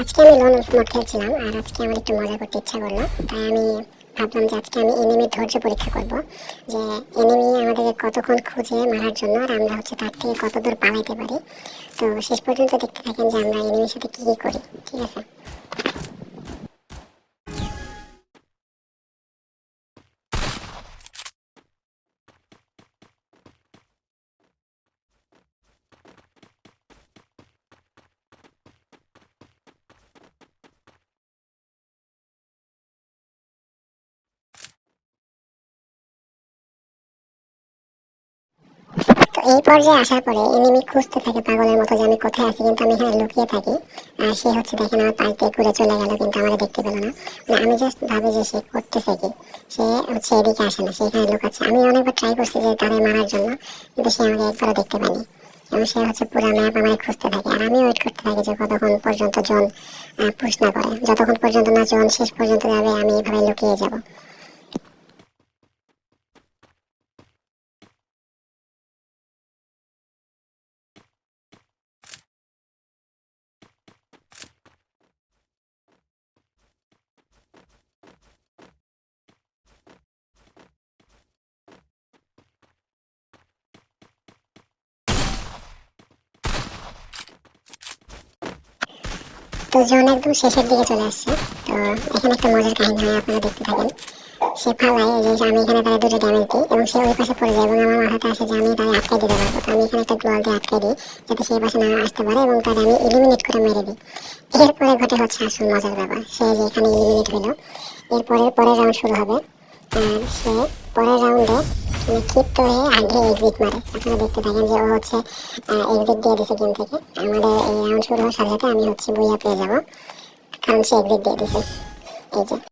আজকে আমি loan mode খেলছিলাম, আর আজকে আমার একটু মজা করতে ইচ্ছা করল। তাই আমি ভাবলাম যে আজকে আমি এনিমির ধৈর্য পরীক্ষা করব, যে এনিমি আমাদেরকে কতক্ষণ খুঁজে মারার জন্য আর আমরা হচ্ছে তার থেকে কত দূর পালাইতে পারি। তো শেষ পর্যন্ত দেখতে থাকেন যে আমরা এনিমির সাথে কী কী করি, ঠিক আছে? তো এই পর্যায়ে আসার পরে এনিমি খুঁজতে থাকে পাগলের মতো যে আমি কোথায় আছি, কিন্তু আমি এখানে লুকিয়ে থাকি। আর সে হচ্ছে, দেখেন আমার পাশ দিয়ে ঘুরে চলে গেল, কিন্তু আমার দেখতে পেল না। মানে আমি জাস্ট ভাবি যে সে করতেছে কি? সে হচ্ছে এদিকে আসে না, সে এখানে লুকাচ্ছে। আমি অনেকবার ট্রাই করছি যে তারে মারার জন্য, কিন্তু সে আমাকে একবারও দেখতে পায়নি। এবং সে হচ্ছে পুরো ম্যাপ আমার খুঁজতে থাকে। আর আমি ওয়েট করতে থাকি যে কতক্ষণ পর্যন্ত জন পুশ না করে। যতক্ষণ পর্যন্ত না জন, শেষ পর্যন্ত যাবে, আমি এভাবে লুকিয়ে যাব। তো জন একদম শেষের দিকে চলে আসছে। তো এখানে একটা মজার কাহিনী হয়, আপনারা দেখতে থাকেন। সে ফালায় যে আমি এখানে তারা দুটো ড্যামেজ দিই এবং সে ওই পাশে পড়ে যায় এবং আমার মাথাতে আসে যে, আমি তাকে আটকে দিতে পারব। তো আমি এখানে একটা গ্লোয়াল দিয়ে আটকে দিই যাতে সে পাশে না আসতে পারে এবং তাকে আমি ইলিমিনেট করে মেরে দিই। এরপরে ঘটে হচ্ছে আসল মজার ব্যাপার। সে যে এখানে ইলিমিনেট হলো, এরপরে পরের রাউন্ড শুরু হবে। আর সে পরের রাউন্ডে ক্ষিপ্ত হয়ে আগে এক্সিট মারে। আপনারা দেখতে থাকেন যে ও হচ্ছে এক্সিট দিয়ে দিছে গেম থেকে। আমাদের এই রাউন্ড শুরু হওয়ার সাথে সাথে আমি হচ্ছে বইয়া পেয়ে যাব। কারণ সে এক্সিট দিয়ে দিছে। এই যে।